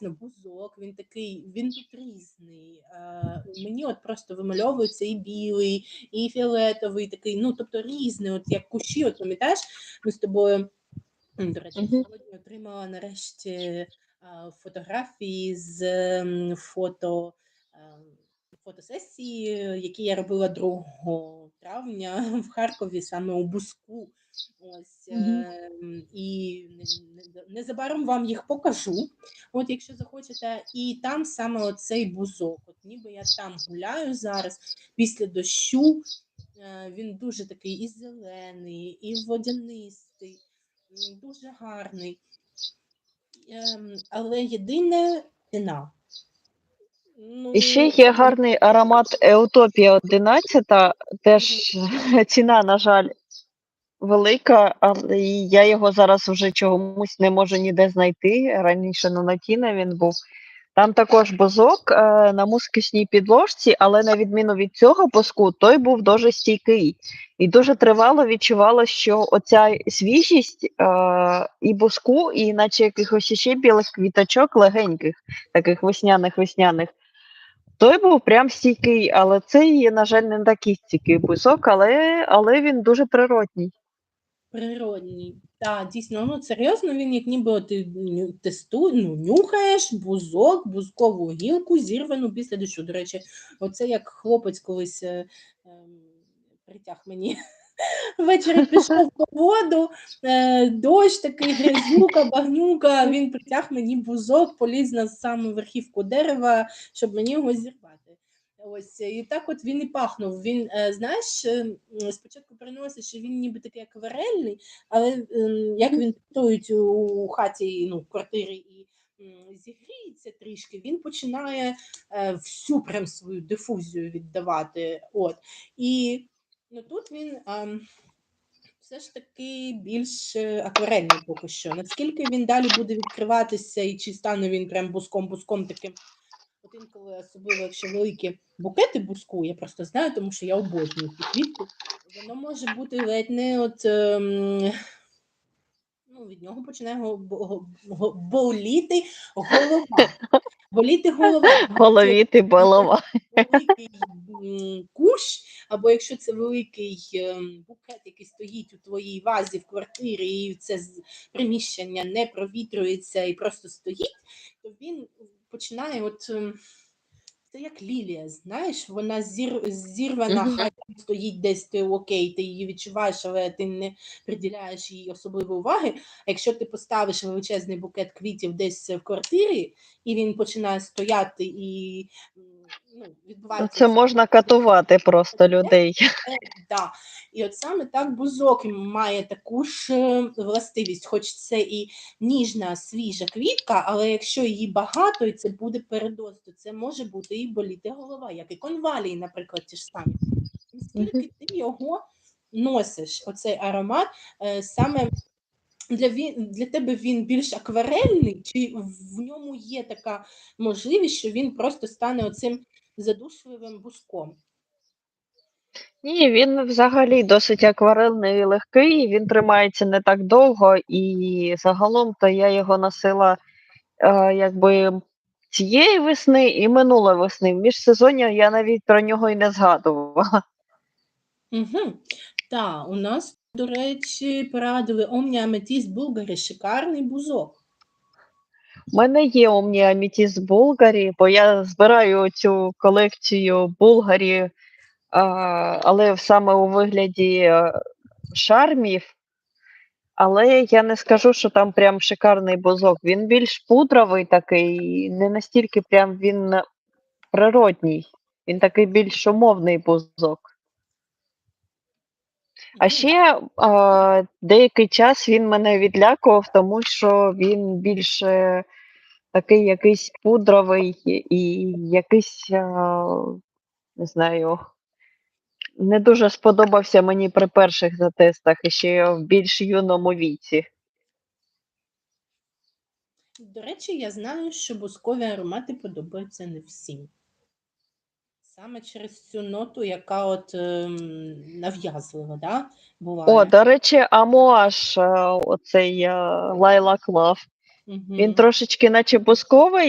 конкретно бузок, він такий, він тут різний. Е, мені от просто вимальовується і білий, і фіолетовий, такий, ну тобто різний, от як кущі, от пам'ятаєш, ми з тобою, до речі, сьогодні отримала нарешті е, фотографії з фото. ем, Фотосесії, які я робила 2 травня в Харкові, саме у Буску. Ось Мгм. ем, і не- не- незабаром вам їх покажу. От, якщо захочете, і там саме оцей бузок. От ніби я там гуляю зараз після дощу. Е, Він дуже такий і зелений, і водянистий, дуже гарний. Ем, Але єдине ціна. Ну, І ще є гарний аромат Еутопія 11, теж ціна, на жаль, велика, але я його зараз вже чомусь не можу ніде знайти. Раніше на Натіна він був. Там також бузок е, на мускусній підложці, але на відміну від цього бузку, той був дуже стійкий. І дуже тривало відчувало, що оця свіжість е, і бузку, і наче якихось ще білих квіточок легеньких, таких весняних-весняних. Той був прям стійкий, але цей, на жаль, не такий стійкий бусок, але, але він дуже природній. Природній. Так, дійсно, ну серйозно, він як ніби ти тесту, ну, нюхаєш бузок, бузкову гілку, зірвану після дощу. До речі, оце як хлопець колись е, е, притяг мені. Ввечері пішов по воду, е, дощ такий, грязюка, багнюка, він притяг мені бузок, поліз на саму верхівку дерева, щоб мені його зірвати. Ось і так от він і пахнув. Він, е, знаєш, е, спочатку переносить, що він ніби такий акварельний, але ем, як він стоїть у хаті, ну, в квартирі і зігріється трішки, він починає всю прям свою дифузію віддавати. От. І ну, тут він ем, все ж таки більш е, акварельний поки що. Наскільки він далі буде відкриватися, і чи стане він прям буском-буском таким. От інколи, особливо, якщо великі букети буску, я просто знаю, тому що я обожнюю цю квітку, воно може бути ледь не от. Ем, ну, від нього починає го- боліти голова. Боліти голова. Головіти голова. великий м, або якщо це великий ем, букет, який стоїть у твоїй вазі в квартирі, і це приміщення не провітрюється і просто стоїть, то він починає от. Це як лілія, знаєш, вона зір, зірвана, хай там стоїть десь ти окей, ти її відчуваєш, але ти не приділяєш їй особливої уваги. А якщо ти поставиш величезний букет квітів десь в квартирі, і він починає стояти і ну, Ну, відбувається Це можна катувати просто людей. Е, Да. І от саме так бузок має таку ж е, властивість, хоч це і ніжна, свіжа квітка, але якщо її багато, і це буде передоз, то це може бути і боліти голова, як і конвалії, наприклад, ті ж самі. Наскільки ти його носиш, оцей аромат, е, саме для, він, для тебе він більш акварельний, чи в ньому є така можливість, що він просто стане оцим задушливим буском? Ні, він взагалі досить акварельний і легкий, він тримається не так довго, і загалом то я його носила е, якби цієї весни і минулої весни. В міжсезоння я навіть про нього і не згадувала. Угу. Так, у нас, до речі, порадили Amethyst Bulgari, шикарний бузок. У мене є Amethyst Bulgari, бо я збираю цю колекцію Булгарі, але саме у вигляді е, шармів. Але я не скажу, що там прям шикарний бузок. Він більш пудровий такий, не настільки прям він природній. Він такий більш умовний бузок. А ще а, деякий час він мене відлякував, тому що він більше такий якийсь пудровий і якийсь, а, не знаю, не дуже сподобався мені при перших затестах і ще в більш юному віці. До речі, я знаю, що бузкові аромати подобаються не всім. Саме через цю ноту, яка от ем, нав'язлива, да, буває. О, до речі, Амуаш, а, оцей Лайла Клав. Love, він трошечки наче бузковий,